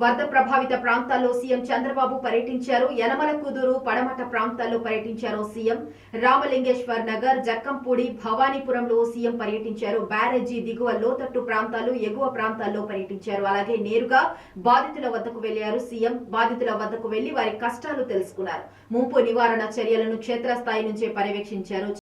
వరద ప్రభావిత ప్రాంతాల్లో సీఎం చంద్రబాబు పర్యటించారు. యనమల కుదురు పడమట ప్రాంతాల్లో పర్యటించారు సీఎం. రామలింగేశ్వర్ నగర్ జక్కంపూడి భవానీపురంలో సీఎం పర్యటించారు. బ్యారేజీ దిగువ లోతట్టు ప్రాంతాలు ఎగువ ప్రాంతాల్లో పర్యటించారు. అలాగే నేరుగా బాధితుల వద్దకు వెళ్ళారు సీఎం. బాధితుల వద్దకు వెళ్ళి వారి కష్టాలు తెలుసుకున్నారు. ముంపు నివారణ చర్యలను క్షేత్రస్థాయి నుంచే పర్యవేక్షించారు.